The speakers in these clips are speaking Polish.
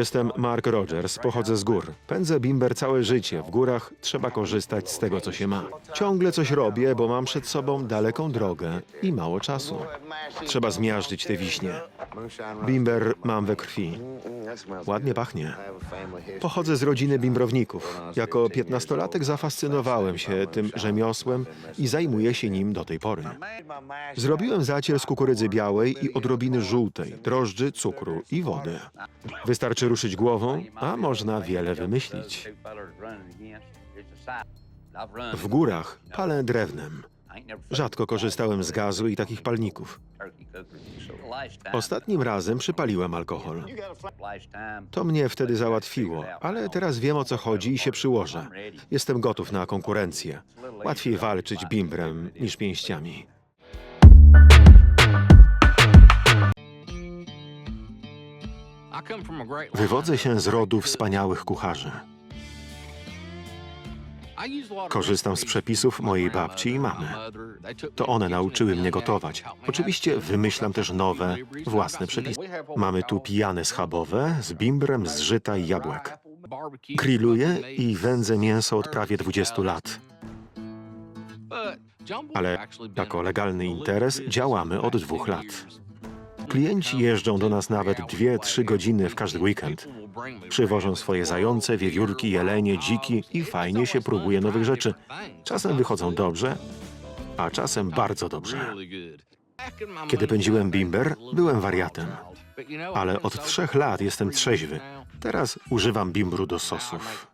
Jestem Mark Rogers, pochodzę z gór. Pędzę bimber całe życie. W górach trzeba korzystać z tego, co się ma. Ciągle coś robię, bo mam przed sobą daleką drogę i mało czasu. Trzeba zmiażdżyć te wiśnie. Bimber mam we krwi. Ładnie pachnie. Pochodzę z rodziny bimbrowników. Jako piętnastolatek zafascynowałem się tym rzemiosłem i zajmuję się nim do tej pory. Zrobiłem zacier z kukurydzy białej i odrobiny żółtej, drożdży, cukru i wody. Wystarczy ruszyć głową, a można wiele wymyślić. W górach palę drewnem. Rzadko korzystałem z gazu i takich palników. Ostatnim razem przypaliłem alkohol. To mnie wtedy załatwiło, ale teraz wiem o co chodzi i się przyłożę. Jestem gotów na konkurencję. Łatwiej walczyć bimbrem niż pięściami. Wywodzę się z rodu wspaniałych kucharzy. Korzystam z przepisów mojej babci i mamy. To one nauczyły mnie gotować. Oczywiście wymyślam też nowe, własne przepisy. Mamy tu pijane schabowe z bimbrem z żyta i jabłek. Grilluję i wędzę mięso od prawie 20 lat. Ale jako legalny interes działamy od dwóch lat. Klienci jeżdżą do nas nawet 2-3 godziny w każdy weekend. Przywożą swoje zające, wiewiórki, jelenie, dziki i fajnie się próbuje nowych rzeczy. Czasem wychodzą dobrze, a czasem bardzo dobrze. Kiedy pędziłem bimber, byłem wariatem. Ale od trzech lat jestem trzeźwy. Teraz używam bimbru do sosów.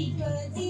Eat, but